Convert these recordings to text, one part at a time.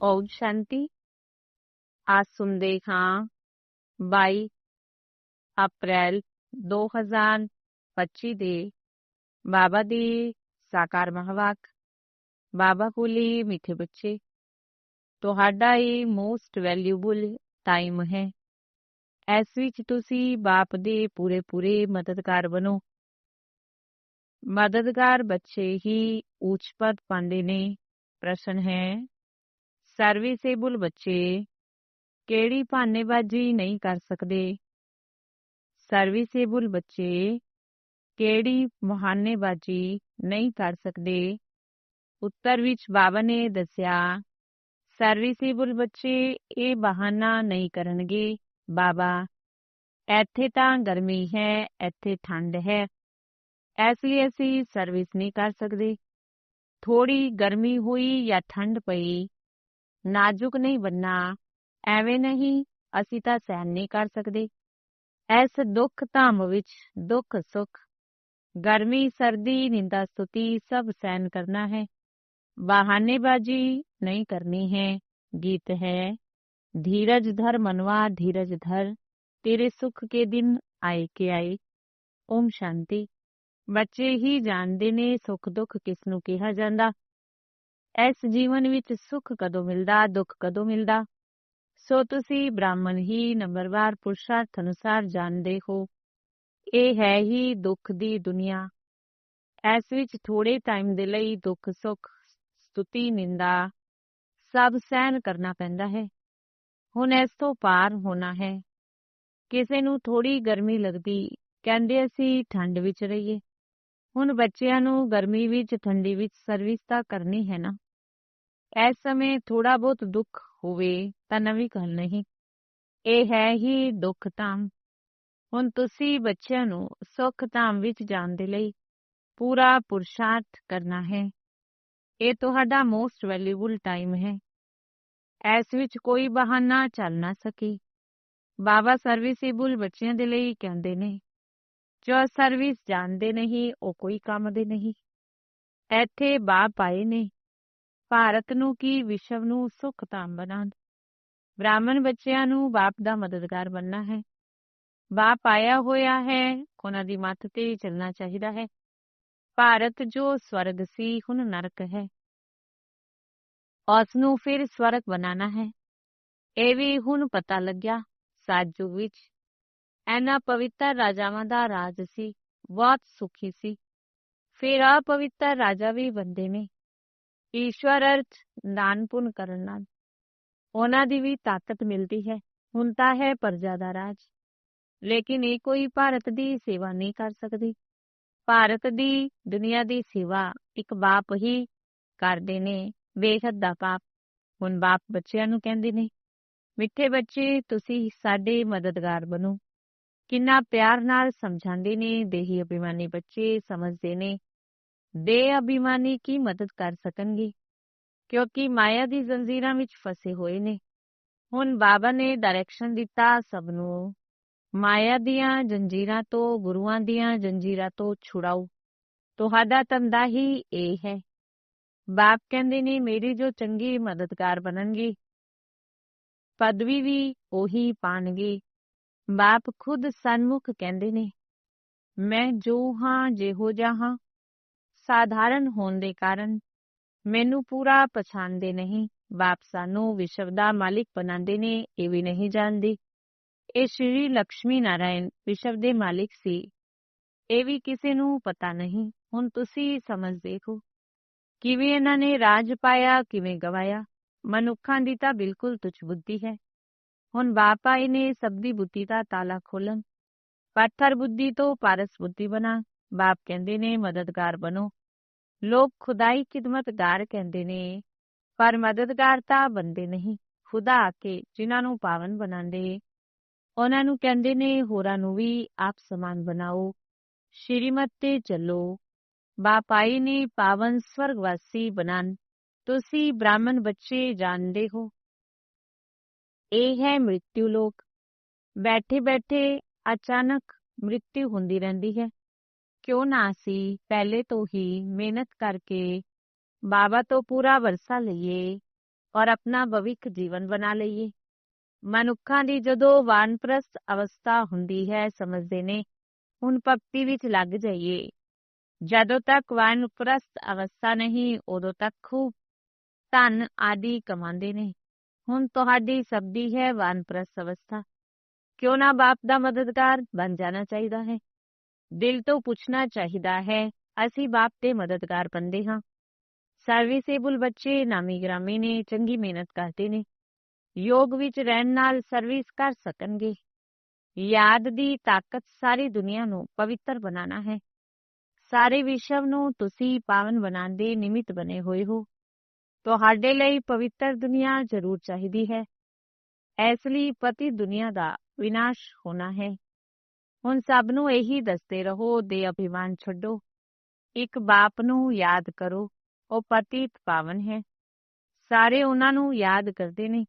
ਓਮ ਸ਼ਾਂਤੀ ਅੱਜ ਸੁਣਦੇ ਹਾਂ 22 ਅਪ੍ਰੈਲ 2025 ਦੇ ਬਾਬਾ ਦੀ ਸਾਕਾਰ ਮਹਾਵਾਕ ਬਾਬਾ ਕੋਲੀ ਮਿੱਠੇ ਬੱਚੇ ਤੁਹਾਡਾ ਇਹ ਮੋਸਟ ਵੈਲਿਊਬਲ ਟਾਈਮ ਹੈ ਇਸ ਵਿੱਚ ਤੁਸੀਂ ਬਾਪ ਦੇ ਪੂਰੇ ਪੂਰੇ ਮਦਦਗਾਰ ਬਣੋ ਮਦਦਗਾਰ ਬੱਚੇ ਹੀ ਉੱਚ ਪਦ ਪਾਉਂਦੇ ਨੇ ਪ੍ਰਸ਼ਨ ਹੈ ਸਰਵਿਸੇਬਲ ਬੱਚੇ ਕਿਹੜੀ ਭਾਨੇਬਾਜ਼ੀ ਨਹੀਂ ਕਰ ਸਕਦੇ? ਸਰਵਿਸੇਬਲ ਬੱਚੇ ਕਿਹੜੀ ਮਹਾਨੇਬਾਜ਼ੀ ਨਹੀਂ ਕਰ ਸਕਦੇ? ਉੱਤਰ ਵਿੱਚ ਬਾਬਾ ਨੇ ਦੱਸਿਆ ਸਰਵਿਸੇਬਲ ਬੱਚੇ ਇਹ ਬਹਾਨਾ ਨਹੀਂ ਕਰਨਗੇ। ਬਾਬਾ, ਇੱਥੇ ਤਾਂ ਗਰਮੀ ਹੈ, ਇੱਥੇ ਠੰਡ ਹੈ। ਇਸ ਲਈ ਅਸੀਂ ਸਰਵਿਸ ਨਹੀਂ ਕਰ ਸਕਦੇ। ਥੋੜੀ ਗਰਮੀ ਹੋਈ ਜਾਂ ਠੰਡ ਪਈ ਨਾਜ਼ੁਕ ਨਹੀਂ ਬੰਨਾ। ਐਵੇਂ ਨਹੀਂ, ਅਸੀਂ ਤਾਂ ਸਹਿਨ ਨਹੀਂ ਕਰ ਸਕਦੇ। ਇਸ ਦੁੱਖ ਧਾਮ ਵਿੱਚ ਦੁੱਖ ਸੁੱਖ। ਗਰਮੀ, ਸਰਦੀ, ਨਿੰਦਾ ਸਤੁਤੀ ਸਭ ਸਹਿਨ ਕਰਨਾ ਹੈ। ਬਹਾਨੇਬਾਜ਼ੀ ਨਹੀਂ ਕਰਨੀ ਹੈ। ਗੀਤ ਹੈ, ਧੀਰਜ ਧਰ ਮਨਵਾ, ਧੀਰਜ ਧਰ, ਤੇਰੇ ਸੁਖ ਕੇ ਦਿਨ ਆਏ ਕੇ ਆਏ। ਓਮ ਸ਼ਾਂਤੀ। ਬੱਚੇ ਹੀ ਜਾਣਦੇ ਨੇ ਸੁੱਖ ਦੁੱਖ ਕਿਸ ਨੂੰ ਕਿਹਾ ਜਾਂਦਾ। ਇਸ ਜੀਵਨ ਵਿੱਚ ਸੁੱਖ ਕਦੋਂ ਮਿਲਦਾ, ਦੁੱਖ ਕਦੋਂ ਮਿਲਦਾ? ਸੋ ਤੁਸੀਂ ਬ੍ਰਾਹਮਣ ਹੀ ਨੰਬਰਵਾਰ ਪੁਰਸ਼ਾਰਥ ਅਨੁਸਾਰ ਜਾਣਦੇ ਹੋ। ਇਹ ਹੈ ਹੀ ਦੁੱਖ ਦੀ ਦੁਨੀਆ। ਇਸ ਵਿੱਚ ਥੋੜੇ ਟਾਈਮ ਦੇ ਲਈ ਦੁੱਖ, ਸੁੱਖ, ਸਤੁਤੀ, ਨਿੰਦਾ ਸਭ ਸਹਿਨ ਕਰਨਾ ਪੈਂਦਾ ਹੈ। ਹੁਣ ਇਸ ਤੋਂ ਪਾਰ ਹੋਣਾ ਹੈ। ਕਿਸੇ ਨੂੰ ਥੋੜੀ ਗਰਮੀ ਲੱਗਦੀ, ਕਹਿੰਦੇ ਅਸੀਂ ਠੰਡ ਵਿੱਚ ਰਹੀਏ। ਹੁਣ ਬੱਚਿਆਂ ਨੂੰ ਗਰਮੀ ਵਿੱਚ, ਠੰਡੀ ਵਿੱਚ ਸਰਵਿਸ ਤਾਂ ਕਰਨੀ ਹੈ ਨਾ। ਇਸ ਸਮੇਂ ਥੋੜਾ ਬਹੁਤ ਦੁੱਖ ਹੋਵੇ ਤਾਂ ਨਵੀਂ ਗੱਲ ਨਹੀਂ। ਇਹ ਹੈ ਹੀ ਦੁੱਖ ਧਾਮ। ਹੁਣ ਤੁਸੀਂ ਬੱਚਿਆਂ ਨੂੰ ਸੁੱਖ ਧਾਮ ਵਿੱਚ ਜਾਣ ਦੇ ਲਈ ਪੂਰਾ ਪੁਰਸ਼ਾਰਥ ਕਰਨਾ ਹੈ। ਇਹ ਤੁਹਾਡਾ ਮੋਸਟ ਵੈਲਿਊਬਲ ਟਾਈਮ ਹੈ। ਇਸ ਵਿੱਚ ਕੋਈ ਬਹਾਨਾ ਚੱਲ ਨਾ ਸਕੇ। ਬਾਬਾ ਸਰਵਿਸੇਬਲ ਬੱਚਿਆਂ ਦੇ ਲਈ ਕਹਿੰਦੇ ਨੇ, ਜੋ ਸਰਵਿਸ ਜਾਣਦੇ ਨਹੀਂ, ਉਹ ਕੋਈ ਕੰਮ ਦੇ ਨਹੀਂ। ਇੱਥੇ ਬਾਪ ਆਏ ਨੇ। ਭਾਰਤ ਨੂੰ ਕੀ ਵਿਸ਼ਵ ਨੂੰ ਸੁਖ ਧਾਮ ਬਣਾਉਣ? ਬ੍ਰਾਹਮਣ ਬੱਚਿਆਂ ਨੂੰ ਬਾਪ ਦਾ ਮਦਦਗਾਰ ਬਣਨਾ ਹੈ। ਬਾਪ ਆਇਆ ਹੋਇਆ ਹੈ, ਉਹਨਾਂ ਦੀ ਮੱਤ ਤੇ ਚੱਲਣਾ ਚਾਹੀਦਾ ਹੈ। ਭਾਰਤ ਜੋ ਸਵਰਗ ਸੀ, ਹੁਣ ਨਰਕ ਹੈ। ਉਸ ਨੂੰ ਫਿਰ ਸਵਰਗ ਬਣਾਉਣਾ ਹੈ। ਇਹ ਵੀ ਹੁਣ ਪਤਾ ਲੱਗਿਆ ਸਾਜੂ ਵਿੱਚ। ਐਨਾ ਪਵਿੱਤਰ ਰਾਜਾਵਾਂ ਦਾ ਰਾਜ ਸੀ, ਬਹੁਤ ਸੁਖੀ ਸੀ। ਫਿਰ ਅਪਵਿੱਤਰ ਰਾਜਾ ਵੀ ਬੰਦੇ ਨੇ। ਈਸ਼ਵਰ ਅਰਥ ਦਾਨ ਪੁੰਨ ਕਰਨ ਨਾਲ। ਉਹਨਾਂ ਦੀ ਵੀ ਤਾਕਤ ਮਿਲਦੀ ਹੈ। ਹੁਣ ਤਾਂ ਹੈ ਪਰਜਾ ਦਾ ਰਾਜ। ਲੇਕਿਨ ਇਹ ਕੋਈ ਭਾਰਤ ਦੀ ਸੇਵਾ ਨਹੀਂ ਕਰ ਸਕਦੀ। ਭਾਰਤ ਦੀ ਦੁਨੀਆ ਦੀ ਸੇਵਾ ਇੱਕ ਬਾਪ ਹੀ ਕਰਦੇ ਨੇ, ਬੇਹੱਦ ਦਾ ਪਾਪ। ਹੁਣ ਬਾਪ ਬੱਚਿਆਂ ਨੂੰ ਕਹਿੰਦੇ ਨੇ, ਮਿੱਠੇ ਬੱਚੇ, ਤੁਸੀਂ ਸਾਡੇ ਮਦਦਗਾਰ ਬਣੋ। ਕਿੰਨਾ ਪਿਆਰ ਨਾਲ ਸਮਝਾਉਂਦੇ ਨੇ, ਦੇਹੀ ਅਭਿਮਾਨੀ ਬੱਚੇ ਸਮਝਦੇ ਨੇ। ਦੇ ਅਭਿਮਾਨੀ ਕੀ ਮਦਦ ਕਰ ਸਕਣਗੇ? ਕਿਉਂਕਿ ਮਾਇਆ ਦੀ ਜ਼ੰਜੀਰਾਂ ਵਿੱਚ ਫਸੇ ਹੋਏ ਨੇ। ਹੁਣ ਬਾਬਾ ਨੇ ਡਾਇਰੈਕਸ਼ਨ ਦਿੱਤਾ ਸਭ ਨੂੰ, ਮਾਇਆ ਦੀਆਂ ਜੰਜੀਰਾਂ ਤੋਂ, ਗੁਰੂਆਂ ਦੀਆਂ ਜੰਜੀਰਾਂ ਤੋਂ ਛੁਡਾਓ। ਤੁਹਾਡਾ ਧੰਦਾ ਹੀ ਇਹ ਹੈ। ਬਾਪ ਕਹਿੰਦੇ ਨੇ, ਮੇਰੀ ਜੋ ਚੰਗੀ ਮਦਦਗਾਰ ਬਣਨਗੀ, ਪਦਵੀ ਵੀ ਉਹੀ ਪਾਣਗੇ। ਬਾਪ ਖੁਦ ਸਨਮੁਖ ਕਹਿੰਦੇ ਨੇ, ਮੈਂ ਜੋ ਹਾਂ, ਜਿਹੋ ਜਹਾਂ ਸਾਧਾਰਨ ਹੋਣ ਦੇ ਕਾਰਨ ਮੈਨੂੰ ਪੂਰਾ ਪਛਾਣਦੇ ਨਹੀਂ। ਬਾਪ ਸਾਨੂੰ ਵਿਸ਼ਵ ਦਾ ਮਾਲਿਕ ਬਣਾਉਂਦੇ ਨੇ, ਇਹ ਵੀ ਨਹੀਂ ਜਾਣਦੇ। ਇਹ ਸ਼੍ਰੀ ਲక్ష్ਮੀ ਨਾਰਾਇਣ ਵਿਸ਼ਵ ਦੇ ਮਾਲਿਕ ਸੀ। ਇਹ ਵੀ ਕਿਸੇ ਨੂੰ ਪਤਾ ਨਹੀਂ। ਹੁਣ ਤੁਸੀਂ ਸਮਝਦੇ ਹੋ ਕਿਵੇਂ ਇਹਨਾਂ ਨੇ ਰਾਜ ਪਾਇਆ, ਕਿਵੇਂ ਗਵਾਇਆ। ਮਨੁੱਖਾਂ ਦੀ ਤਾਂ ਬਿਲਕੁਲ ਤੁਛ ਬੁੱਧੀ ਹੈ। ਹੁਣ ਬਾਪ ਆਏ ਨੇ, ਸਭ ਦੀ ਬੁੱਧੀ ਦਾ ਤਾਲਾ ਖੋਲਣ। ਪੱਥਰ ਬੁੱਧੀ ਤੋਂ ਪਾਰਸ ਬੁੱਧੀ ਬਣਾ। ਬਾਪ ਕਹਿੰਦੇ ਨੇ, ਮਦਦਗਾਰ ਬਣੋ। ਲੋਕ ਖੁਦਾਈ ਖਿਦਮਤਗਾਰ ਕਹਿੰਦੇ ਨੇ, ਪਰ ਮਦਦਗਾਰ ਤਾਂ ਬੰਦੇ ਨਹੀਂ, ਖੁਦਾ ਆ ਕੇ ਜਿਨ੍ਹਾਂ ਨੂੰ ਪਾਵਨ ਬਣਾਉਂਦੇ। ਉਹਨਾਂ ਨੂੰ ਕਹਿੰਦੇ ਨੇ, ਹੋਰਾਂ ਨੂੰ ਵੀ ਆਪ ਸਮਾਨ ਬਣਾਓ, ਸ਼੍ਰੀਮਤ ਤੇ ਚੱਲੋ। ਬਾਪਾਈ ਨੇ, ਪਾਵਨ ਸਵਰਗਵਾਸੀ ਬਣਨ, ਤੁਸੀਂ ਬ੍ਰਾਹਮਣ ਬੱਚੇ ਜਾਣਦੇ ਹੋ। ਇਹ ਹੈ ਮ੍ਰਿਤਿਉ ਲੋਕ। ਬੈਠੇ ਬੈਠੇ ਅਚਾਨਕ ਮ੍ਰਿਤਿਉ ਹੁੰਦੀ ਰਹਿੰਦੀ ਹੈ। ਕਿਉਂ ਨਾ ਸੀ ਪਹਿਲੇ ਤੋਂ ਹੀ ਮਿਹਨਤ ਕਰਕੇ ਬਾਬਾ ਤੋਂ ਪੂਰਾ ਵਰਸਾ ਲਈਏ ਔਰ ਆਪਣਾ ਭਵਿੱਖ ਜੀਵਨ ਬਣਾ ਲਈਏ ਮਨੁੱਖਾਂ ਦੀ ਜਦੋਂ ਵਾਨਪ੍ਰਸਥ ਅਵਸਥਾ ਹੁੰਦੀ ਹੈ ਸਮਝਦੇ ਨੇ ਹੁਣ ਭਗਤੀ ਵਿੱਚ ਲੱਗ ਜਾਈਏ ਜਦੋਂ ਤੱਕ ਵਾਨਪ੍ਰਸਥ ਅਵਸਥਾ ਨਹੀਂ ਉਦੋਂ ਤੱਕ ਖੂਬ ਧਨ ਆਦਿ ਕਮਾਉਂਦੇ ਨੇ ਹੁਣ ਤੁਹਾਡੀ ਸਬਦੀ ਹੈ ਵਾਨਪ੍ਰਸਥ ਅਵਸਥਾ ਕਿਉਂ ਨਾ ਬਾਪ ਦਾ ਮਦਦਗਾਰ ਬਣ ਜਾਣਾ ਚਾਹੀਦਾ ਹੈ ਦਿਲ ਤੋਂ ਪੁੱਛਣਾ ਚਾਹੀਦਾ ਹੈ, ਅਸੀਂ ਬਾਪ ਤੇ ਮਦਦਗਾਰ ਬੰਦੇ ਹਾਂ। ਸਰਵਿਸੇਬਲ ਬੱਚੇ ਨਾਮੀ ਗ੍ਰਾਮੀ ਨੇ ਚੰਗੀ ਮਿਹਨਤ ਕਰਦੇ ਨੇ। ਯੋਗ ਵਿੱਚ ਰਹਿਣ ਨਾਲ ਸਰਵਿਸ ਕਰ ਸਕਣਗੇ। ਯਾਦ ਦੀ ਤਾਕਤ ਸਾਰੀ ਦੁਨੀਆ ਨੂੰ ਪਵਿੱਤਰ ਬਣਾਉਣਾ ਹੈ। ਸਾਰੇ ਵਿਸ਼ਵ ਨੂੰ ਤੁਸੀਂ ਪਾਵਨ ਬਣਾਉਣ ਦੇ ਨਿਮਿਤ ਬਣੇ ਹੋਏ ਹੋ। ਤੁਹਾਡੇ ਲਈ ਪਵਿੱਤਰ ਦੁਨੀਆ ਜ਼ਰੂਰ ਚਾਹੀਦੀ ਹੈ। ਇਸ ਲਈ ਪਤੀ ਦੁਨੀਆ ਦਾ ਵਿਨਾਸ਼ ਹੋਣਾ ਹੈ। ਹੁਣ ਸਭ ਨੂੰ ਇਹੀ ਦੱਸਦੇ ਰਹੋ ਦੇ ਅਭਿਮਾਨ ਛੱਡੋ। ਇੱਕ ਬਾਪ ਨੂੰ ਯਾਦ ਕਰੋ, ਉਹ ਪਤਿਤ ਪਾਵਨ ਹੈ। ਸਾਰੇ ਉਹਨਾਂ ਨੂੰ ਯਾਦ ਕਰਦੇ ਨੇ।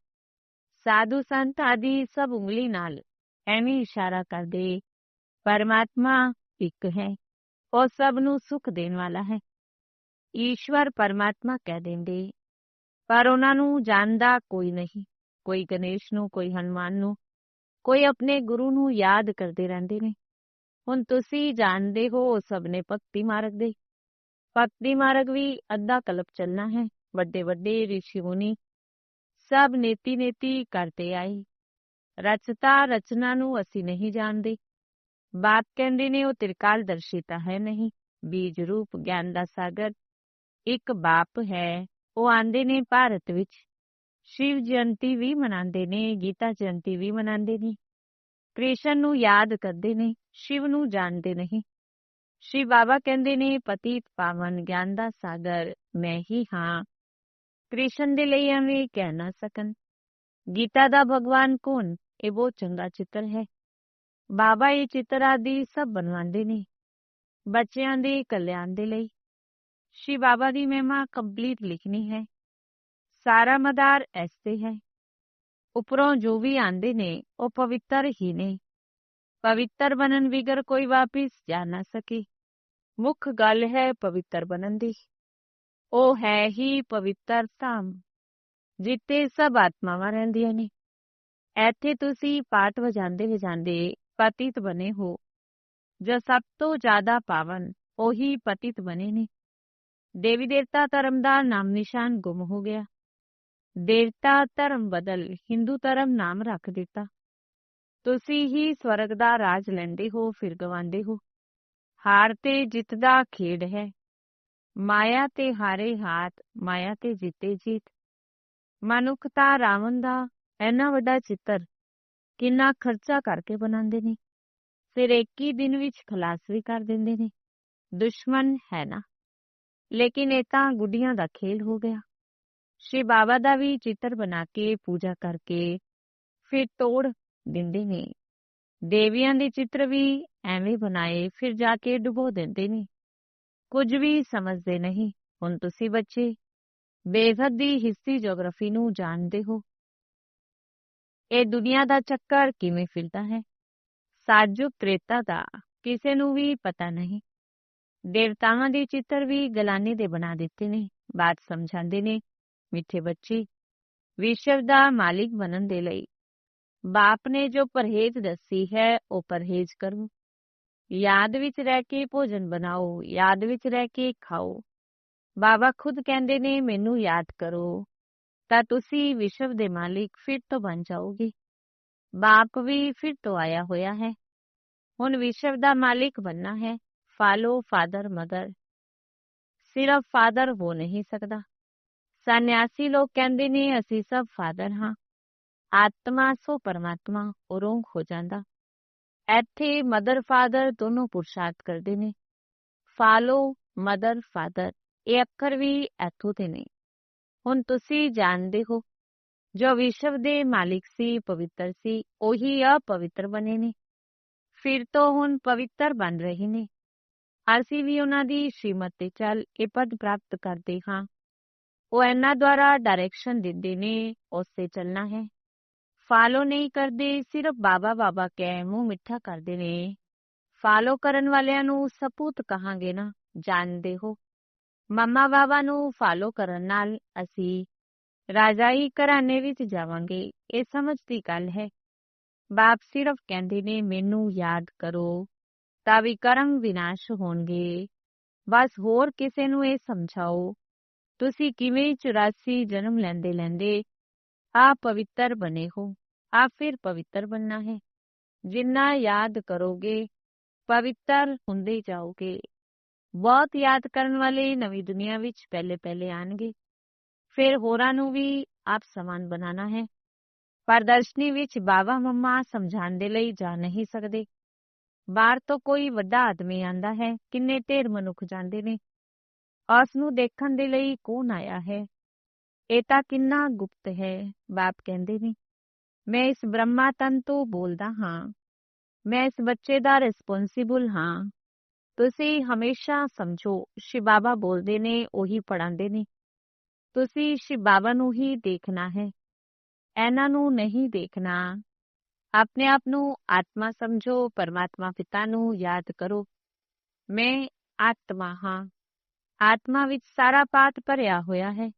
ਸਾਧੂ ਸੰਤ ਆਦਿ ਸਭ ਉਂਗਲੀ ਨਾਲ ਐਵੇਂ ਇਸ਼ਾਰਾ ਕਰਦੇ, ਪਰਮਾਤਮਾ ਇੱਕ ਹੈ, ਉਹ ਸਭ ਨੂੰ ਸੁਖ ਦੇਣ ਵਾਲਾ ਹੈ। ਈਸ਼ਵਰ ਪਰਮਾਤਮਾ ਕਹਿ ਦਿੰਦੇ, ਪਰ ਉਹਨਾਂ ਨੂੰ ਜਾਣਦਾ ਕੋਈ ਨਹੀਂ, ਕੋਈ ਗਣੇਸ਼ ਨੂੰ, ਕੋਈ ਹਨੂਮਾਨ ਨੂੰ। ਕੋਈ ਆਪਣੇ ਗੁਰੂ ਨੂੰ ਯਾਦ ਕਰਦੇ ਰਹਿੰਦੇ ਨੇ। ਹੁਣ ਤੁਸੀਂ ਜਾਣਦੇ ਹੋ ਸਭ ਨੇ ਭਗਤੀ ਮਾਰਗ ਦੇ। ਭਗਤੀ ਮਾਰਗ ਵੀ ਅੱਧਾ ਕਲਪ ਚੱਲਣਾ ਹੈ। ਵੱਡੇ ਵੱਡੇ ઋષਿ ਮੁਨੀ ਸਭ ਨੇਤੀ ਨੇਤੀ ਕਰਦੇ ਆਏ। ਰਚਤਾ ਰਚਨਾ ਨੂੰ ਅਸੀਂ ਨਹੀਂ ਜਾਣਦੇ। ਬਾਤ ਕਹਿੰਦੇ ਨੇ ਉਹ ਤਿਰਕਾਲ ਦਰਸ਼ਿਤਾ ਹੈ ਨਹੀਂ। ਬੀਜ ਰੂਪ, ਗਿਆਨ ਦਾ ਸਾਗਰ, ਇੱਕ ਬਾਪ ਹੈ। ਉਹ ਆਂਦੇ ਨੇ ਭਾਰਤ ਵਿੱਚ। ਸ਼ਿਵ ਜਯੰਤੀ ਵੀ ਮਨਾਉਂਦੇ ਨੇ ਗੀਤਾ ਜਯੰਤੀ ਵੀ ਮਨਾਉਂਦੇ ਨੇ ਕ੍ਰਿਸ਼ਨ ਨੂੰ ਯਾਦ ਕਰਦੇ ਨੇ ਸ਼ਿਵ ਨੂੰ ਜਾਣਦੇ ਨਹੀਂ ਸ਼ਿਵ ਬਾਬਾ ਕਹਿੰਦੇ ਨੇ ਪਤੀਤ ਪਾਵਨ ਗਿਆਨ ਦਾ ਸਾਗਰ ਮੈਂ ਹੀ ਹਾਂ ਕ੍ਰਿਸ਼ਨ ਦੇ ਲਈ ਐਵੇਂ ਕਹਿ ਨਾ ਸਕਨ ਗੀਤਾ ਦਾ ਭਗਵਾਨ ਕੌਣ ਇਹ ਬਹੁਤ ਚੰਗਾ ਚਿੱਤਰ ਹੈ ਬਾਬਾ ਇਹ ਚਿੱਤਰ ਆਦਿ ਸਭ ਬਣਵਾਉਂਦੇ ਨੇ ਬੱਚਿਆਂ ਦੇ ਕਲਿਆਣ ਦੇ ਲਈ ਸ਼੍ਰੀ ਬਾਬਾ ਦੀ ਮਹਿਮਾ ਕੰਪਲੀਟ ਲਿਖਣੀ ਹੈ ਸਾਰਾ ਮਦਾਰ ਐਸੇ ਹੈ। ਉਪਰੋਂ ਜੋ ਵੀ ਆਂਦੇ ਨੇ, ਉਹ ਪਵਿੱਤਰ ਹੀ ਨੇ। ਪਵਿੱਤਰ ਬਣਨ ਵਿਗਰ ਕੋਈ ਵਾਪਿਸ ਜਾ ਨਾ ਸਕੇ। ਮੁੱਖ ਗੱਲ ਹੈ ਪਵਿੱਤਰ ਬਣਨ ਦੀ। ਉਹ ਹੈ ਹੀ ਪਵਿੱਤਰ ਧਾਮ ਜਿੱਤੇ ਸਭ ਆਤਮਾਵਾਂ ਰਹਿੰਦੀਆਂ ਨੇ। ਇੱਥੇ ਤੁਸੀਂ ਪਾਠ ਵਜਾਉਂਦੇ ਵਜਾਉਂਦੇ ਪਤਿਤ ਬਣੇ ਹੋ। ਜੋ ਸਭ ਤੋਂ ਜ਼ਿਆਦਾ ਪਾਵਨ, ਉਹੀ ਪਤਿਤ ਬਣੇ ਨੇ। ਦੇਵੀ ਦੇਵਤਾ ਧਰਮ ਦਾ ਨਾਮ ਨਿਸ਼ਾਨ ਗੁੰਮ ਹੋ ਗਿਆ। ਦੇਵਤਾ ਧਰਮ ਬਦਲ, ਹਿੰਦੂ ਧਰਮ ਨਾਮ ਰੱਖ ਦਿੱਤਾ। ਤੁਸੀਂ ਹੀ ਸਵਰਗ ਦਾ ਰਾਜ ਲੈਂਦੇ ਹੋ, ਫਿਰ ਗਵਾਉਂਦੇ ਹੋ। ਹਾਰ ਤੇ ਜਿੱਤ ਦਾ ਖੇਡ ਹੈ। ਮਾਇਆ ਤੇ ਹਾਰੇ ਹਾਥ ਮਾਇਆ ਤੇ ਜਿੱਤੇ ਜੀਤ। ਮਨੁੱਖਤਾ ਰਾਵਣ ਦਾ ਇੰਨਾ ਵੱਡਾ ਚਿੱਤਰ, ਕਿੰਨਾ ਖਰਚਾ ਕਰਕੇ ਬਣਾਉਂਦੇ ਨੇ। ਫਿਰ ਇੱਕ ਹੀ ਦਿਨ ਵਿੱਚ ਖਲਾਸ ਵੀ ਕਰ ਦਿੰਦੇ ਨੇ। ਦੁਸ਼ਮਣ ਹੈ ਨਾ। ਲੇਕਿਨ ਇਹ ਤਾਂ ਗੁੱਡੀਆਂ ਦਾ ਖੇਲ ਹੋ ਗਿਆ। ਸ਼੍ਰੀ ਬਾਬਾ ਦਾ ਵੀ ਚਿੱਤਰ ਬਣਾ ਕੇ ਪੂਜਾ ਕਰਕੇ ਫਿਰ ਤੋੜ ਦਿੰਦੇ ਨੇ ਦੇਵੀਆਂ ਦੇ ਚਿੱਤਰ ਵੀ ਐਵੇਂ ਬਣਾਏ ਫਿਰ ਜਾ ਕੇ ਡੁਬੋ ਦਿੰਦੇ ਨੇ ਕੁਝ ਵੀ ਸਮਝਦੇ ਨਹੀਂ ਹੁਣ ਤੁਸੀਂ ਬੱਚੇ ਬੇਹੱਦ ਦੀ ਹਿਸਟਰੀ ਜੀਓਗ੍ਰਾਫੀ ਨੂੰ ਜਾਣਦੇ ਹੋ ਇਹ ਦੁਨੀਆ ਦਾ ਚੱਕਰ ਕਿਵੇਂ ਫਿਰਦਾ ਹੈ ਸਾਜੁਕ ਤ੍ਰੇਤਾ ਦਾ ਕਿਸੇ ਨੂੰ ਵੀ ਪਤਾ ਨਹੀਂ ਦੇਵਤਾਵਾਂ ਦੇ ਚਿੱਤਰ ਵੀ ਗਲਾਨੇ ਦੇ ਬਣਾ ਦਿੱਤੇ ਨੇ ਬਾਤ ਸਮਝਾਉਂਦੇ ਨੇ ਮਿੱਠੇ ਬੱਚੇ ਵਿਸ਼ਵ ਦਾ ਮਾਲਿਕ ਬਣਨ ਦੇ ਲਈ। ਬਾਪ ਨੇ ਜੋ ਪਰਹੇਜ਼ ਦੱਸੀ ਹੈ, ਉਹ ਪਰਹੇਜ਼ ਕਰੋ। ਯਾਦ ਵਿੱਚ ਰਹਿ ਕੇ ਭੋਜਨ ਬਣਾਓ, ਯਾਦ ਵਿੱਚ ਰਹਿ ਕੇ ਖਾਓ। ਬਾਬਾ ਖੁਦ ਕਹਿੰਦੇ ਨੇ, ਮੈਨੂੰ ਯਾਦ ਕਰੋ, ਤਾਂ ਤੁਸੀਂ ਵਿਸ਼ਵ ਦੇ ਮਾਲਿਕ ਫਿਰ ਤੋਂ ਬਣ ਜਾਓਗੇ। ਬਾਪ ਵੀ ਫਿਰ ਤੋਂ ਆਇਆ ਹੋਇਆ ਹੈ। ਹੁਣ ਵਿਸ਼ਵ ਦਾ ਮਾਲਿਕ ਬਣਨਾ ਹੈ। ਫਾਲੋ ਫਾਦਰ ਮਦਰ ਸਿਰਫ ਫਾਦਰ ਹੋ ਨਹੀਂ ਸਕਦਾ। ਸੰਨਿਆਸੀ ਲੋਕ ਕਹਿੰਦੇ ਨੇ ਅਸੀਂ ਸਭ ਫਾਦਰ ਹਾਂ ਆਤਮਾ ਸੋ ਪਰਮਾਤਮਾ ਉਰੋਂਗ ਹੋ ਜਾਂਦਾ ਇੱਥੇ ਮਦਰ ਫਾਦਰ ਦੋਨੋਂ ਪੁਰਸ਼ਾਰਥ ਕਰਦੇ ਨੇ ਫਾਲੋ ਮਦਰ ਫਾਦਰ ਇਹ ਅੱਖਰ ਵੀ ਇੱਥੋਂ ਦੇ ਨੇ ਹੁਣ ਤੁਸੀਂ ਜਾਣਦੇ ਹੋ ਜੋ ਵਿਸ਼ਵ ਦੇ ਮਾਲਿਕ ਸੀ ਪਵਿੱਤਰ ਸੀ ਉਹੀ ਅਪਵਿੱਤਰ ਬਣੇ ਨੇ ਫਿਰ ਤੋਂ ਹੁਣ ਪਵਿੱਤਰ ਬਣ ਰਹੇ ਨੇ ਅਸੀਂ ਵੀ ਉਹਨਾਂ ਦੀ ਸ਼੍ਰੀਮਤ ਤੇ ਚੱਲ ਇਹ ਪਦ ਪ੍ਰਾਪਤ ਕਰਦੇ ਹਾਂ ਉਹ ਇਹਨਾਂ ਦੁਆਰਾ ਡਾਇਰੈਕਸ਼ਨ ਦਿੰਦੇ ਨੇ, ਉਸੇ ਚੱਲਣਾ ਹੈ। ਫਾਲੋ ਨਹੀਂ ਕਰਦੇ, ਸਿਰਫ ਬਾਬਾ ਬਾਬਾ ਕਹਿ ਮੂੰਹ ਮਿੱਠਾ ਕਰਦੇ ਨੇ। ਫਾਲੋ ਕਰਨ ਵਾਲਿਆਂ ਨੂੰ ਸਪੂਤ ਕਹਾਂਗੇ ਨਾ, ਜਾਣਦੇ ਹੋ। ਮਮਾ ਬਾਬਾ ਨੂੰ ਫਾਲੋ ਕਰਨ ਨਾਲ ਅਸੀਂ ਰਾਜਾਈ ਘਰਾਣੇ ਵਿੱਚ ਜਾਵਾਂਗੇ, ਇਹ ਸਮਝ ਦੀ ਗੱਲ ਹੈ। ਬਾਪ ਸਿਰਫ ਕਹਿੰਦੇ ਨੇ, ਮੈਨੂੰ ਯਾਦ ਕਰੋ, ਤਾਂ ਵੀ ਕਰਮ ਵਿਨਾਸ਼ ਹੋਣਗੇ। ਬਸ ਹੋਰ ਕਿਸੇ ਨੂੰ ਇਹ ਸਮਝਾਓ। ਤੁਸੀਂ ਕਿਵੇਂ 84 ਜਨਮ ਲੈਂਦੇ ਲੈਂਦੇ? ਆ ਪਵਿੱਤਰ ਬਨੇ ਹੋ ਆ ਫਿਰ ਪਵਿੱਤਰ ਬੰਨਾ ਹੈ। ਜਿੰਨਾ ਯਾਦ ਕਰੋਗੇ, ਪਵਿੱਤਰ ਹੁੰਦੇ ਜਾਓਗੇ। ਬਹੁਤ ਯਾਦ ਕਰਨ ਵਾਲੇ ਨਵੀਂ ਦੁਨੀਆ ਵਿੱਚ ਪਹਿਲੇ ਪਹਿਲੇ ਆਣਗੇ। ਫਿਰ ਹੋਰਾਂ ਨੂੰ ਵੀ ਆਪ ਸਮਾਨ ਬਣਾਉਣਾ ਹੈ। ਪ੍ਰਦਰਸ਼ਨੀ ਵਿੱਚ ਬਾਬਾ ਮੰਮਾ ਸਮਝਾਉਣ ਦੇ ਲਈ ਜਾ ਨਹੀਂ ਸਕਦੇ। ਬਾਹਰ ਤੋਂ ਕੋਈ ਵੱਡਾ ਆਦਮੀ ਆਂਦਾ ਹੈ, ਕਿੰਨੇ ਢੇਰ ਮਨੁੱਖ ਜਾਂਦੇ ਨੇ। ਉਸ ਨੂੰ ਦੇਖਣ ਦੇ ਲਈ ਕੌਣ ਆਇਆ ਹੈ? ਇਹ ਤਾਂ ਕਿੰਨਾ ਗੁਪਤ ਹੈ, ਬਾਪ ਕਹਿੰਦੇ ਨੇ। ਮੈਂ ਇਸ ਬ੍ਰਹਮਾ ਤਨ ਤੋਂ ਬੋਲਦਾ ਹਾਂ। ਮੈਂ ਇਸ ਬੱਚੇ ਦਾ ਰਿਸਪੌਂਸਿਬਲ ਹਾਂ। ਤੁਸੀਂ ਹਮੇਸ਼ਾ ਸਮਝੋ ਸ਼ਿਵ ਬਾਬਾ ਬੋਲਦੇ ਨੇ, ਉਹੀ ਪੜਾਉਂਦੇ ਨੇ। ਤੁਸੀਂ ਸ਼ਿਵ ਬਾਬਾ ਨੂੰ ਹੀ ਦੇਖਣਾ ਹੈ। ਇਹਨਾਂ ਨੂੰ ਨਹੀਂ ਦੇਖਣਾ। ਆਪਣੇ ਆਪ ਨੂੰ ਆਤਮਾ ਸਮਝੋ, ਪਰਮਾਤਮਾ ਪਿਤਾ ਨੂੰ ਯਾਦ ਕਰੋ। ਮੈਂ ਆਤਮਾ ਹਾਂ। ਆਤਮਾ ਵਿੱਚ ਸਾਰਾ ਪਾਤ ਭਰਿਆ ਹੋਇਆ ਹੈ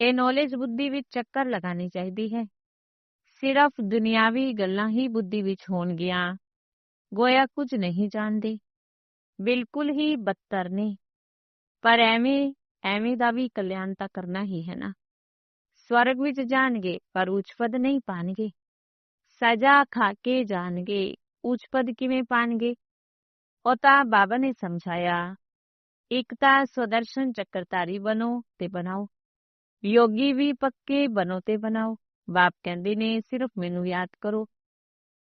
ਇਹ ਨੌਲੇਜ ਬੁੱਧੀ ਵਿੱਚ ਚੱਕਰ ਲਗਾਣੀ ਚਾਹੀਦੀ ਹੈ ਸਿਰਫ ਦੁਨਿਆਵੀ ਗੱਲਾਂ ਹੀ ਬੁੱਧੀ ਵਿੱਚ ਹੋਣਗੀਆਂ ਗੋਇਆ ਕੁਝ ਨਹੀਂ ਜਾਣਦੇ ਬਿਲਕੁਲ ਹੀ ਬੱਤਰ ਨੇ ਪਰ ਐਵੇਂ ਐਵੇਂ ਦਾ ਵੀ ਕਲਿਆਣ ਤਾਂ ਕਰਨਾ ਹੀ ਹੈ ਨਾ ਸਵਰਗ ਵਿੱਚ ਜਾਣਗੇ ਪਰ ਉੱਚ ਪਦ ਨਹੀਂ ਪਾਣਗੇ ਸਜ਼ਾ ਖਾ ਕੇ ਜਾਣਗੇ ਉੱਚ ਪਦ ਕਿਵੇਂ ਪਾਣਗੇ ਉਹ ਤਾਂ ਬਾਬਾ ਨੇ ਸਮਝਾਇਆ ਇੱਕ ਤਾਂ ਸਵਦਰਸ਼ਨ, ਚੱਕਰਧਾਰੀ ਬਣੋ ਤੇ ਬਣਾਓ। ਯੋਗੀ ਵੀ ਪੱਕੇ ਬਣੋ ਤੇ ਬਣਾਓ। ਬਾਪ ਕਹਿੰਦੇ ਨੇ, ਸਿਰਫ ਮੈਨੂੰ ਯਾਦ ਕਰੋ।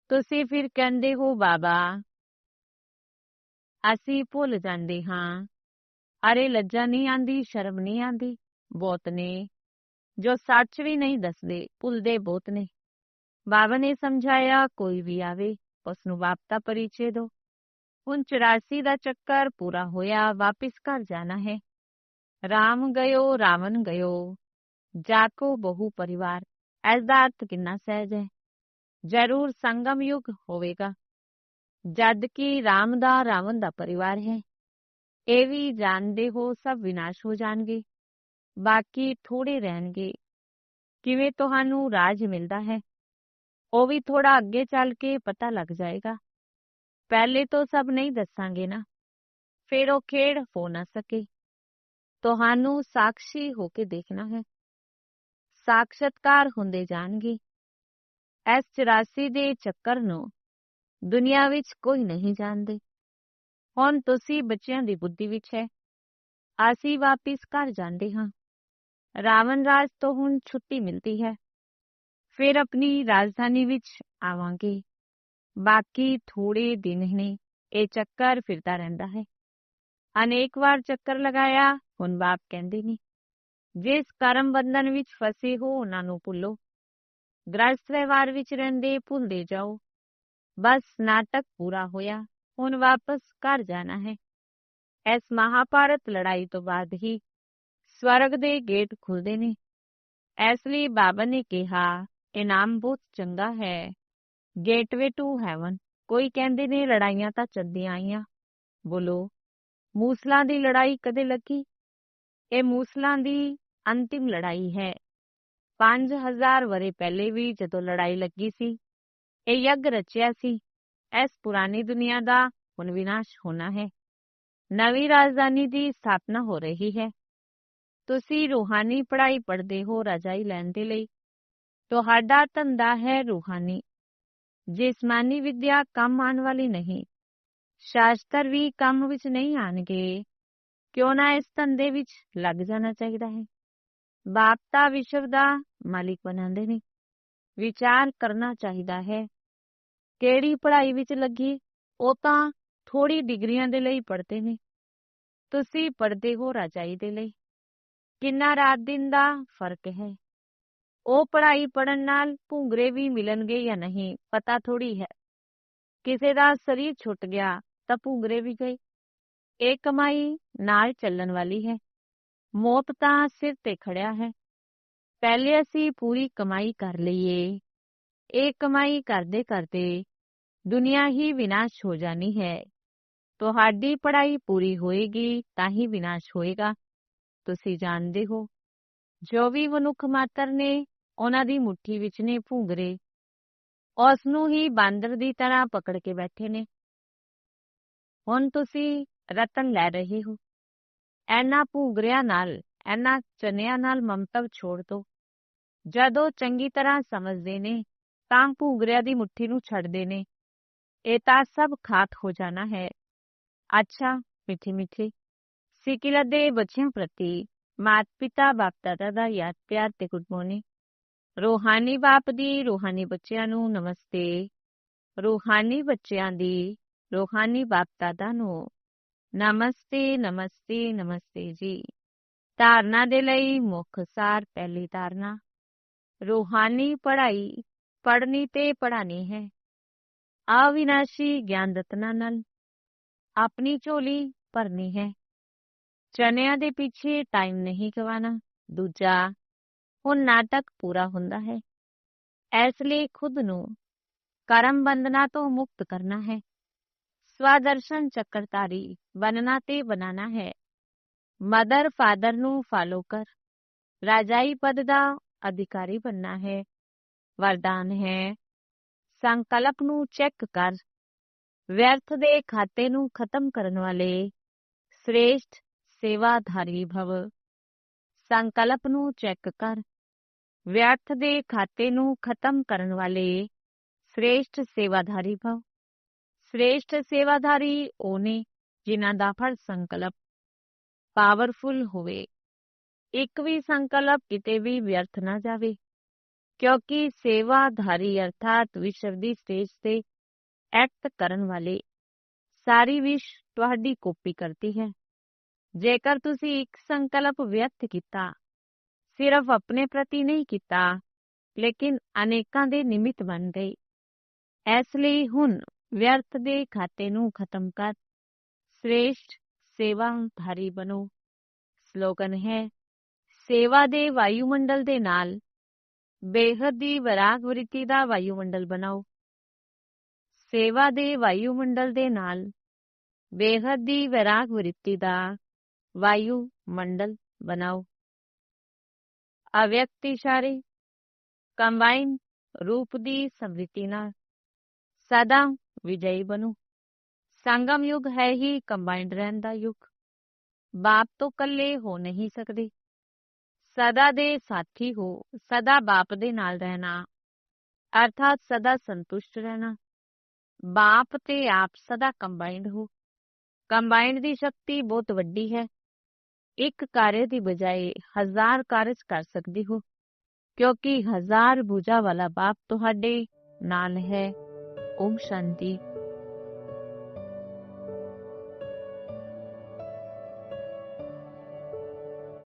ਤੁਸੀਂ ਫਿਰ ਕਹਿੰਦੇ ਹੋ, ਬਾਬਾ, ਅਸੀਂ ਭੁੱਲ ਜਾਂਦੇ ਹਾਂ। ਅਰੇ ਲੱਜਾ ਨਹੀਂ ਆਂਦੀ, ਸ਼ਰਮ ਨਹੀਂ ਆਂਦੀ। ਬਹੁਤ ਨੇ ਜੋ ਸੱਚ ਵੀ ਨਹੀਂ ਦੱਸਦੇ, ਭੁੱਲਦੇ ਬਹੁਤ ਨੇ। ਬਾਬਾ ਨੇ ਸਮਝਾਇਆ, ਕੋਈ ਵੀ ਆਵੇ ਉਸ ਨੂੰ ਬਾਪ ਦਾ ਪਰਿਚੈ ਦਿਓ। ਹੁਣ 84 ਦਾ ਚੱਕਰ ਪੂਰਾ ਹੋਇਆ ਵਾਪਿਸ ਘਰ ਜਾਣਾ ਹੈ ਰਾਮ ਗਇਓ ਰਾਵਣ ਗਇਓ ਜਾਕੋ ਬਹੁ ਪਰਿਵਾਰ ਐਸ ਦਾ ਅਰਥ ਕਿੰਨਾ ਸਹਿਜ ਹੈ ਜ਼ਰੂਰ ਸੰਗਮ ਯੁਗ ਹੋਵੇਗਾ ਜਦ ਕਿ ਰਾਮ ਦਾ ਰਾਵਣ ਦਾ ਪਰਿਵਾਰ ਹੈ ਇਹ ਵੀ ਜਾਣਦੇ ਹੋ ਸਭ ਵਿਨਾਸ਼ ਹੋ ਜਾਣਗੇ ਬਾਕੀ ਥੋੜੇ ਰਹਿਣਗੇ ਕਿਵੇਂ ਤੁਹਾਨੂੰ ਰਾਜ ਮਿਲਦਾ ਹੈ ਉਹ ਵੀ ਥੋੜਾ ਅੱਗੇ ਚੱਲ ਕੇ ਪਤਾ ਲੱਗ ਜਾਏਗਾ ਪਹਿਲੇ ਤੋਂ ਸਭ ਨਹੀਂ ਦੱਸਾਂਗੇ ਨਾ। ਫਿਰ ਉਹ ਖੇਡ ਹੋ ਨਾ ਸਕੇ। ਤੁਹਾਨੂੰ ਸਾਖੀ ਹੋ ਕੇ ਦੇਖਣਾ ਹੈ। ਸਾਖਸ਼ਤਕਾਰ ਹੁੰਦੇ ਜਾਣਗੇ। ਐਸ 84 ਦੇ ਚੱਕਰ ਨੂੰ ਦੁਨੀਆ ਵਿੱਚ ਕੋਈ ਨਹੀਂ ਜਾਣਦੇ। ਹੁਣ ਤੁਸੀਂ ਬੱਚਿਆਂ ਦੀ ਬੁੱਧੀ ਵਿੱਚ ਹੈ। ਅਸੀਂ ਵਾਪਿਸ ਘਰ ਜਾਂਦੇ ਹਾਂ। ਰਾਵਣ ਰਾਜ ਤੋਂ ਹੁਣ ਛੁੱਟੀ ਮਿਲਦੀ ਹੈ। ਫਿਰ ਆਪਣੀ ਰਾਜਧਾਨੀ ਵਿੱਚ ਆਵਾਂਗੇ। ਬਾਕੀ ਥੋੜੇ ਦਿਨ ਨੇ, ਇਹ ਚੱਕਰ ਫਿਰਦਾ ਰਹਿੰਦਾ ਹੈ। ਅਨੇਕ ਵਾਰ ਚੱਕਰ ਲਗਾਇਆ, ਹੁਣ ਬਾਪ ਕਹਿੰਦੇ ਨੇ, ਜਿਸ ਕਰਮ ਬੰਧਨ ਵਿੱਚ ਫਸੇ ਹੋ, ਉਹਨਾਂ ਨੂੰ ਭੁੱਲੋ। ਗ੍ਰਸਥ ਵਿਵਹਾਰ ਵਿੱਚ ਰਹਿੰਦੇ, ਭੁੱਲਦੇ ਜਾਓ। ਬਸ ਨਾਟਕ ਪੂਰਾ ਹੋਇਆ, ਹੁਣ ਵਾਪਸ ਘਰ ਜਾਣਾ ਹੈ। ਇਸ ਮਹਾਭਾਰਤ ਲੜਾਈ ਤੋਂ ਬਾਅਦ ਹੀ ਸਵਰਗ ਦੇ ਗੇਟ ਖੁੱਲਦੇ ਨੇ। ਇਸ ਲਈ ਬਾਬਾ ਨੇ ਕਿਹਾ, ਇਨਾਮ ਬਹੁਤ ਚੰਗਾ ਹੈ। ਗੇਟਵੇ ਟੂ ਹੈਵਨ ਕੋਈ ਕਹਿੰਦੇ ਨੇ ਲੜਾਈਆਂ ਤਾਂ ਚੱਲਦੀਆਂ ਆਈਆਂ। ਬੋਲੋ, ਮੂਸਲਾਂ ਦੀ ਲੜਾਈ ਕਦੇ ਲੱਗੀ? ਇਹ ਮੂਸਲਾਂ ਦੀ ਅੰਤਿਮ ਲੜਾਈ ਹੈ। 5000 ਵਰੇ ਪਹਿਲੇ ਵੀ ਜਦੋਂ ਲੜਾਈ ਲੱਗੀ ਸੀ, ਇਹ ਯੱਗ ਰਚਿਆ ਸੀ। ਇਸ ਪੁਰਾਣੀ ਦੁਨੀਆ ਦਾ ਹੁਣ ਵਿਨਾਸ਼ ਹੋਣਾ ਹੈ। ਨਵੀਂ ਰਾਜਧਾਨੀ ਦੀ ਸਥਾਪਨਾ ਹੋ ਰਹੀ ਹੈ। ਤੁਸੀਂ ਰੂਹਾਨੀ ਪੜ੍ਹਾਈ ਪੜ੍ਹਦੇ ਹੋ ਰਜਾਈ ਲੈਣ ਦੇ ਲਈ। ਤੁਹਾਡਾ ਧੰਦਾ ਹੈ ਰੂਹਾਨੀ। ਜਿਸਮਾਨੀ ਵਿਦਿਆ ਕੰਮ ਆਉਣ ਵਾਲੀ ਨਹੀਂ, ਸ਼ਾਸਤਰ ਵੀ ਕੰਮ ਵਿੱਚ ਨਹੀਂ ਆਣਗੇ ਕਿਉਂ ਨਾ ਇਸ ਧੰਦੇ ਵਿੱਚ ਲੱਗ ਜਾਣਾ ਚਾਹੀਦਾ ਹੈ? ਬਾਪ ਤਾਂ ਵਿਸ਼ਵ ਦਾ ਮਾਲਿਕ ਬਣਾਉਂਦੇ ਨੇ। ਵਿਚਾਰ ਕਰਨਾ ਚਾਹੀਦਾ ਹੈ। ਕਿਹੜੀ ਪੜ੍ਹਾਈ ਵਿੱਚ ਲੱਗੀ, ਉਹ ਤਾਂ ਥੋੜੀ ਡਿਗਰੀਆਂ ਦੇ ਲਈ ਪੜ੍ਹਦੇ ਨੇ। ਤੁਸੀਂ ਪੜ੍ਹਦੇ ਹੋ ਰਾਜਾਈ ਦੇ ਲਈ। ਕਿੰਨਾ ਰਾਤ ਦਿਨ ਦਾ ਫ਼ਰਕ ਹੈ। ਉਹ ਪੜ੍ਹਾਈ ਪੜਨ ਨਾਲ ਭੁੰਗਰੇ ਵੀ ਮਿਲਣਗੇ ਜਾਂ ਨਹੀਂ, ਪਤਾ ਥੋੜੀ ਹੈ। ਕਿਸੇ ਦਾ ਸਰੀਰ ਛੁੱਟ ਗਿਆ ਤਾਂ ਭੁੰਗਰੇ ਵੀ ਗਏ। ਇਹ ਕਮਾਈ ਨਾਲ ਚੱਲਣ ਵਾਲੀ ਹੈ। ਮੌਤ ਤਾਂ ਸਿਰ ਤੇ ਖੜਿਆ ਹੈ। ਪਹਿਲੇ ਅਸੀਂ ਪੂਰੀ ਕਮਾਈ ਕਰ ਲਈਏ। ਇਹ ਕਮਾਈ ਕਰਦੇ ਕਰਦੇ ਦੁਨੀਆ ਹੀ ਵਿਨਾਸ਼ ਹੋ ਜਾਣੀ ਹੈ। ਤੁਹਾਡੀ ਪੜ੍ਹਾਈ ਪੂਰੀ ਹੋਏਗੀ ਤਾਂ ਹੀ ਵਿਨਾਸ਼ ਹੋਏਗਾ। ਤੁਸੀਂ ਜਾਣਦੇ ਹੋ। ਜੋ ਵੀ ਮਨੁੱਖ ਮਾਤਰ ਨੇ, ਉਹਨਾਂ ਦੀ ਮੁੱਠੀ ਵਿੱਚ ਨੇ ਭੂੰਗਰੇ। ਉਸ ਨੂੰ ਹੀ ਬਾਂਦਰ ਦੀ ਤਰ੍ਹਾਂ ਪਕੜ ਕੇ ਬੈਠੇ ਨੇ। ਹੁਣ ਤੁਸੀਂ ਰਤਨ ਲੈ ਰਹੇ ਹੋ। ਐਨਾ ਭੂੰਗਰਿਆਂ ਨਾਲ ਐਨਾ ਚਨਿਆਂ ਨਾਲ ਮਮਤਵ ਛੋੜ ਦੋ। ਜਦੋਂ ਚੰਗੀ ਤਰ੍ਹਾਂ ਸਮਝਦੇ ਨੇ, ਤਾਂ ਭੂੰਗਰਿਆਂ ਦੀ ਮੁੱਠੀ ਨੂੰ ਛੱਡਦੇ ਨੇ। ਇਹ ਤਾਂ ਸਭ ਖਾਤ ਹੋ ਜਾਣਾ ਹੈ। ਅੱਛਾ ਮਿੱਠੀ ਮਿੱਠੀ ਸਿਕਿਲਤ ਦੇ ਬੱਚਿਆਂ ਪ੍ਰਤੀ ਮਾਤ ਪਿਤਾ ਬਾਪ ਦਾਦਾ ਦਾ ਯਾਦ ਪਿਆਰ ਤੇ ਗੁੱਡ ਮਾਰਨਿੰਗ ਰੂਹਾਨੀ ਬਾਪ ਦੀ ਰੂਹਾਨੀ ਬੱਚਿਆਂ ਨੂੰ ਨਮਸਤੇ ਰੂਹਾਨੀ ਬੱਚਿਆਂ ਦੀ ਰੂਹਾਨੀ ਬਾਪ ਦਾਦਾ ਨੂੰ ਨਮਸਤੇ ਨਮਸਤੇ ਨਮਸਤੇ ਜੀ ਧਾਰਨਾ ਦੇ ਲਈ ਮੁੱਖ ਸਾਰ ਪਹਿਲੀ ਧਾਰਨਾ ਰੂਹਾਨੀ ਪੜ੍ਹਾਈ ਪੜ੍ਹਨੀ ਤੇ ਪੜ੍ਹਾਣੀ ਹੈ ਅਵਿਨਾਸ਼ੀ ਗਿਆਨ ਰਤਨਾਂ ਨਾਲ ਆਪਣੀ ਝੋਲੀ ਭਰਨੀ ਹੈ ਚਨਿਆਂ ਦੇ ਪਿੱਛੇ ਟਾਈਮ ਨਹੀਂ ਗਵਾਣਾ ਦੂਜਾ ਹੁਣ ਨਾਟਕ ਪੂਰਾ ਹੁੰਦਾ ਹੈ। ਇਸ ਲਈ ਖੁਦ ਨੂੰ ਕਰਮ ਬੰਧਨਾ ਤੋਂ ਮੁਕਤ ਕਰਨਾ ਹੈ। ਸਵਾਦਰਸ਼ਨ ਚੱਕਰਧਾਰੀ ਬਣਨਾ ਤੇ ਬਣਾਣਾ ਹੈ। ਮਦਰ ਫਾਦਰ ਨੂੰ ਫਾਲੋ ਕਰ। ਰਾਜਾਈ ਪਦ ਦਾ ਅਧਿਕਾਰੀ ਬਣਨਾ ਹੈ। ਵਰਦਾਨ ਹੈ, ਸੰਕਲਪ ਨੂੰ ਚੈੱਕ ਕਰ। ਵਿਅਰਥ ਦੇ ਖਾਤੇ ਨੂੰ ਖਤਮ ਕਰਨ ਵਾਲੇ ਸ੍ਰੇਸ਼ਟ ਸੇਵਾਧਾਰੀ ਭਵ। ਸੰਕਲਪ ਨੂੰ ਚੈੱਕ ਕਰ। ਵਿਅਰਥ ਦੇ ਖਾਤੇ ਨੂੰ ਖਤਮ ਕਰਨ ਵਾਲੇ ਸ੍ਰੇਸ਼ਟ ਸੇਵਾਧਾਰੀ ਭਵ। ਸ੍ਰੇਸ਼ਟ ਸੇਵਾਧਾਰੀ ਉਹ ਨੇ ਜਿਨ੍ਹਾਂ ਦਾ ਹਰ ਸੰਕਲਪ ਪਾਵਰਫੁਲ ਹੋਵੇ। ਇੱਕ ਵੀ ਸੰਕਲਪ ਕਿਤੇ ਵੀ ਵਿਅਰਥ ਨਾ ਜਾਵੇ, ਕਿਉਂਕਿ ਸੇਵਾਧਾਰੀ ਅਰਥਾਤ ਵਿਸ਼ਵ ਦੀ ਸਟੇਜ ਤੇ ਐਕਟ ਕਰਨ ਵਾਲੇ ਸਾਰੀ ਵਿਸ਼ ਤੁਹਾਡੀ ਕਾਪੀ ਕਰਦੀ ਹੈ। ਜੇਕਰ ਤੁਸੀਂ ਇੱਕ ਸੰਕਲਪ ਵਿਅਕਤ ਕੀਤਾ, ਸਿਰਫ ਆਪਣੇ ਪ੍ਰਤੀ ਨਹੀਂ ਕੀਤਾ, ਲੇਕਿਨ ਅਨੇਕਾਂ ਦੇ ਨਿਮਿਤ ਬਣ ਗਏ। ਇਸ ਲਈ ਹੁਣ ਵਿਅਰਥ ਦੇ ਖਾਤੇ ਨੂੰ ਖਤਮ ਕਰ, ਸ੍ਰੇਸ਼ਟ ਸੇਵਾਧਾਰੀ ਬਣੋ। ਸਲੋਗਨ ਹੈ, ਸੇਵਾ ਦੇ ਵਾਯੂਮੰਡਲ ਦੇ ਨਾਲ, ਬੇਹਦ ਦੀ ਵਿਰਾਗ ਵ੍ਰਿਤੀ ਦਾ ਵਾਯੂਮੰਡਲ ਬਣਾਓ। ਸੇਵਾ ਦੇ ਵਾਯੂਮੰਡਲ ਦੇ ਨਾਲ, ਬੇਹਦ ਦੀ ਵਿਰਾਗ ਵ੍ਰਿਤੀ ਦਾ ਵਾਯੂ ਮੰਡਲ ਬਣਾਓ ਅਵਿਅਕਤ ਇਸ਼ਾਰੇ ਕੰਬਾਈਨ ਰੂਪ ਦੀ ਸਮ੍ਰਿਤੀ ਨਾਲ ਸਦਾ ਵਿਜਈ ਬਣੋ ਸੰਗਮ ਯੁਗ ਹੈ ਹੀ ਕੰਬਾਈਨਡ ਰਹਿਣ ਦਾ ਯੁਗ ਬਾਪ ਤੋਂ ਕੱਲੇ ਹੋ ਨਹੀਂ ਸਕਦੇ ਸਦਾ ਦੇ ਸਾਥੀ ਹੋ ਸਦਾ ਬਾਪ ਦੇ ਨਾਲ ਰਹਿਣਾ ਅਰਥਾਤ ਸਦਾ ਸੰਤੁਸ਼ਟ ਰਹਿਣਾ ਬਾਪ ਤੇ ਆਪ ਸਦਾ ਕੰਬਾਈਨਡ ਹੋ ਕੰਬਾਈਨਡ ਦੀ ਸ਼ਕਤੀ ਬਹੁਤ ਵੱਡੀ ਹੈ ਇੱਕ ਕਾਰਜ ਦੀ ਬਜਾਏ ਹਜ਼ਾਰ ਕਾਰਜ ਕਰ ਸਕਦੇ ਹੋ, ਕਿਉਂਕਿ ਹਜ਼ਾਰ ਬੂਝਾ ਵਾਲਾ ਬਾਪ ਤੁਹਾਡੇ ਨਾਲ ਹੈ। ਓਮ ਸ਼ਾਂਤੀ।